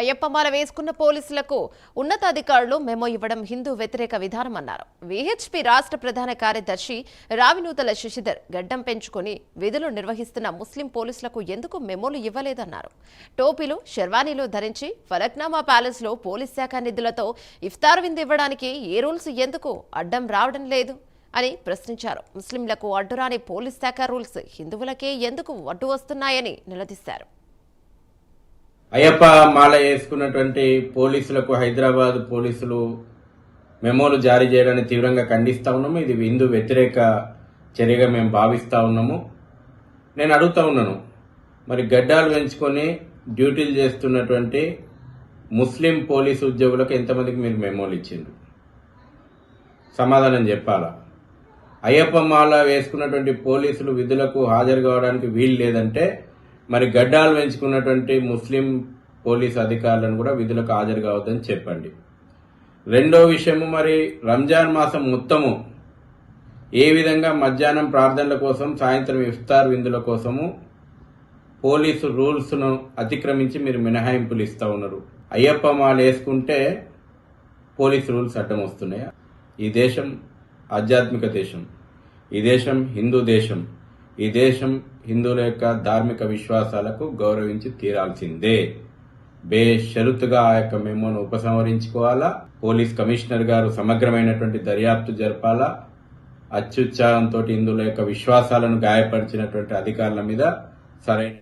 అయ్యప్పమాల వేసుకున్న పోలీసులకు ఉన్నతాధికారులు మెమో ఇవ్వడం హిందూ వ్యతిరేక విధానమన్నారు. విహెచ్పి రాష్ట్ర ప్రధాన కార్యదర్శి రావినూతల శశిధర్ గడ్డం పెంచుకొని విధులు నిర్వహిస్తున్న ముస్లిం పోలీసులకు ఎందుకు మెమోలు ఇవ్వలేదన్నారు. టోపీలు షెర్వానీలు ధరించి ఫలక్నామా ప్యాలెస్లో పోలీస్ శాఖ నిధులతో ఇఫ్తార్ విందు ఇవ్వడానికి ఏ రూల్స్ ఎందుకు అడ్డం రావడం లేదు అని ప్రశ్నించారు. ముస్లింలకు అడ్డురాని పోలీస్ శాఖ రూల్స్ హిందువులకే ఎందుకు అడ్డు వస్తున్నాయని నిలదీశారు. అయ్యప్ప మాల వేసుకున్నటువంటి పోలీసులకు హైదరాబాద్ పోలీసులు మెమోలు జారీ చేయడాన్ని తీవ్రంగా ఖండిస్తూ ఉన్నాము. ఇది హిందూ వ్యతిరేక చర్యగా మేము భావిస్తూ ఉన్నాము. నేను అడుగుతా ఉన్నాను మరి గడ్డాలు పెంచుకొని డ్యూటీలు చేస్తున్నటువంటి ముస్లిం పోలీసు ఉద్యోగులకు ఎంతమందికి మీరు మెమోలు ఇచ్చిండ్రు? సమాధానం చెప్పాలా? అయ్యప్ప మాల వేసుకున్నటువంటి పోలీసులు విధులకు హాజరు కావడానికి వీలు లేదంటే మరి గడ్డాలు పెంచుకున్నటువంటి ముస్లిం పోలీస్ అధికారులను కూడా విధులకు హాజరు కావద్దని చెప్పండి. రెండో విషయము మరి రంజాన్ మాసం మొత్తము ఏ విధంగా మధ్యాహ్నం ప్రార్థనల కోసం సాయంత్రం ఇఫ్తార్ విందుల కోసము పోలీసు రూల్స్ను అతిక్రమించి మీరు మినహాయింపులు ఇస్తూ ఉన్నారు. అయ్యప్ప మాలు వేసుకుంటే పోలీస్ రూల్స్ అడ్డం వస్తున్నాయా? ఈ దేశం ఆధ్యాత్మిక దేశం. ఈ దేశం హిందూ దేశం. ఈ దేశం హిందువుల యొక్క ధార్మిక విశ్వాసాలకు గౌరవించి తీరాల్సిందే. బేషరతుగా ఆ యొక్క మెమోను ఉపసంహరించుకోవాలా? పోలీస్ కమిషనర్ గారు సమగ్రమైనటువంటి దర్యాప్తు జరపాలా? అత్యుత్సాహంతో హిందువుల యొక్క విశ్వాసాలను గాయపరిచినటువంటి అధికారుల మీద సరైన